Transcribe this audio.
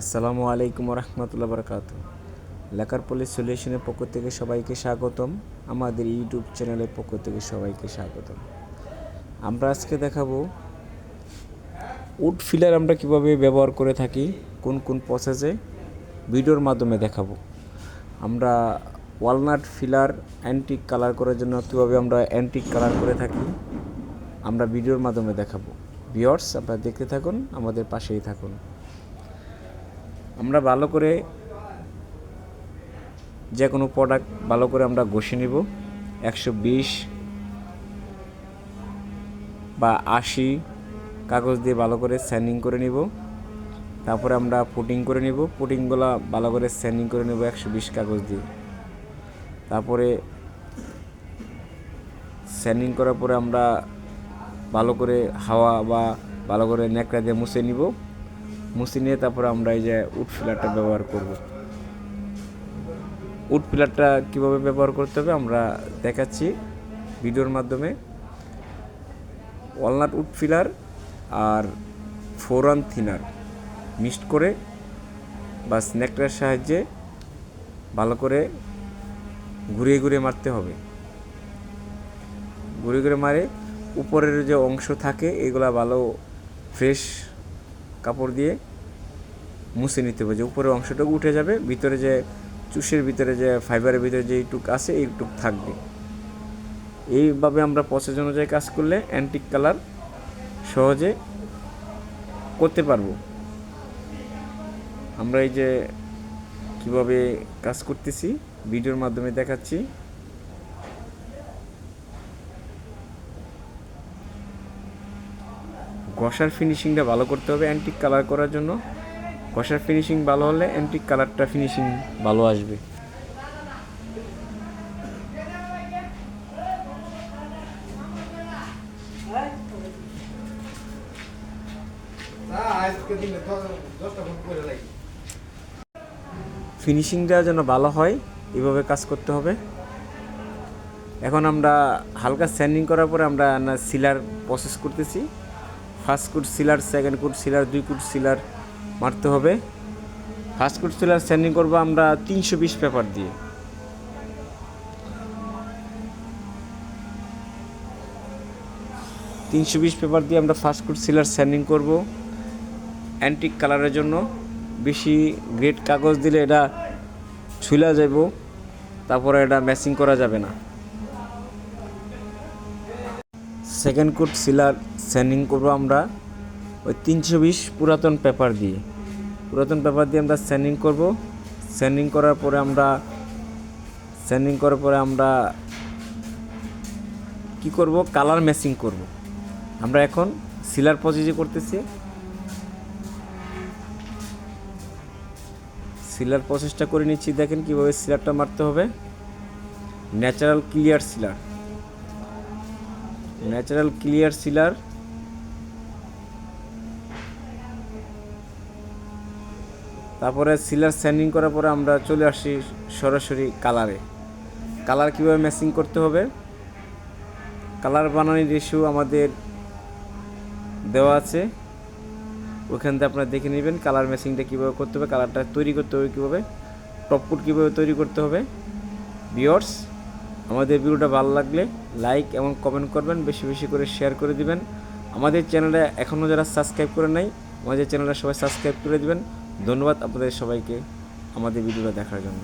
আসসালামু আলাইকুম রহমতুল্লাহ বরকাত লেখার পুলিশ সলিউশনের পক্ষ থেকে সবাইকে স্বাগতম। আমাদের ইউটিউব চ্যানেলের পক্ষ থেকে সবাইকে স্বাগতম। আমরা আজকে দেখাবো উড ফিলার আমরা কীভাবে ব্যবহার করে থাকি, কোন কোন প্রসেসে ভিডিওর মাধ্যমে দেখাবো। আমরা ওয়ালনাট ফিলার অ্যান্টিক কালার করার জন্য কীভাবে আমরা অ্যান্টিক কালার করে থাকি, আমরা ভিডিওর মাধ্যমে দেখাবো। ভিওর্স আপনারা দেখতে থাকুন, আমাদের পাশেই থাকুন। আমরা ভালো করে যে কোনো প্রোডাক্ট ভালো করে আমরা ঘষে নিব। একশো বিশ বা আশি কাগজ দিয়ে ভালো করে স্যান্ডিং করে নিব। তারপরে আমরা পুটিং করে নিব। পুটিংগুলো ভালো করে স্যান্ডিং করে নেব একশো বিশ কাগজ দিয়ে। তারপরে স্যান্ডিং করার পরে আমরা ভালো করে হাওয়া বা ভালো করে ন্যাকড়া দিয়ে মুছে নিব। মুছে নিয়ে তারপরে আমরা এই যে উড ফিলারটা ব্যবহার করব। উড ফিলারটা কীভাবে ব্যবহার করতে হবে আমরা দেখাচ্ছি ভিডিওর মাধ্যমে। ওয়ালনাট উড ফিলার আর ফোরান থিনার মিক্সড করে বা স্ন্যাকটার সাহায্যে ভালো করে ঘুরিয়ে ঘুরিয়ে মারতে হবে। ঘুরে ঘুরে মারে উপরের যে অংশ থাকে, এগুলা ভালো ফ্রেশ কাপড় দিয়ে মুছে নিতে হবে। যে উপরের অংশটুকু উঠে যাবে, ভিতরে যে চুষের ভিতরে যে ফাইবারের ভিতরে যে এইটুক আছে, এইটুক থাকবে। এইভাবে আমরা প্রসেস অনুযায়ী কাজ করলে অ্যান্টিক কালার সহজে করতে পারব। আমরা এই যে কীভাবে কাজ করতেছি, ভিডিওর মাধ্যমে দেখাচ্ছি। ঘষার ফিনিশিংটা ভালো করতে হবে অ্যান্টিক কালার করার জন্য। ঘষার ফিনিশিং ভালো হলে অ্যান্টিক কালারটা ফিনিশিং ভালো আসবে। ফিনিশিংটা যেন ভালো হয়, এভাবে কাজ করতে হবে। এখন আমরা হালকা স্যান্ডিং করার পরে আমরা সিলার প্রসেস করতেছি। ফার্স্ট কুট সিলার, সেকেন্ড কুট সিলার, দুই কুট সিলার মারতে হবে। ফার্স্ট কুট সিলার স্যান্ডিং করব আমরা তিনশো বিশ পেপার দিয়ে। তিনশো বিশ পেপার দিয়ে আমরা ফার্স্ট কুট সিলার স্যান্ডিং করব। অ্যান্টিক কালারের জন্য। বেশি গ্রেড কাগজ দিলে এটা ছুলা যাব তারপরে এটা ম্যাচিং করা যাবে না। সেকেন্ড কোট সিলার স্যান্ডিং করব আমরা ওই তিনশো বিশ পুরাতন পেপার দিয়ে। পুরাতন পেপার দিয়ে আমরা স্যান্ডিং করব। স্যান্ডিং করার পরে আমরা স্যান্ডিং করার পরে আমরা কি করব? কালার ম্যাচিং করব। আমরা এখন সিলার প্রসেসে করতেছি সিলার প্রসেসটা করে নিচ্ছি। দেখেন কীভাবে সিলারটা মারতে হবে। Natural clear sealer natural clear sealer তারপরে সিলার স্যান্ডিং করার পরে আমরা চলে আসি সরাসরি কালারে কালার কীভাবে ম্যাচিং করতে হবে? কালার বানানোর রেশিও আমাদের দেওয়া আছে। ওখান থেকে আপনারা দেখে নেবেন কালার ম্যাচিংটা কীভাবে করতে হবে কালারটা তৈরি করতে হবে কীভাবে টপকুট কীভাবে তৈরি করতে হবে। বিয়র্স আমাদের ভিডিওটা ভালো লাগলে লাইক এবং কমেন্ট করবেন, বেশি বেশি করে শেয়ার করে দিবেন। আমাদের চ্যানেলে এখনও যারা সাবস্ক্রাইব করে নাই, আমাদের চ্যানেলটা সবাই সাবস্ক্রাইব করে দিবেন। ধন্যবাদ আপনাদের সবাইকে আমাদের ভিডিওটা দেখার জন্য।